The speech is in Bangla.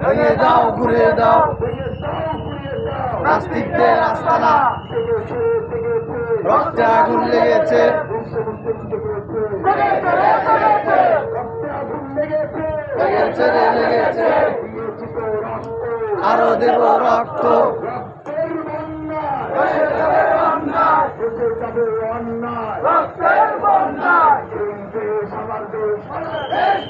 ভেঙে দাও ঘুরে দাও। নাস্তিকদের আস্তানা রক্তে আগুন লেগেছে। লেগেছে লেগেছে। আরও দেব রক্ত।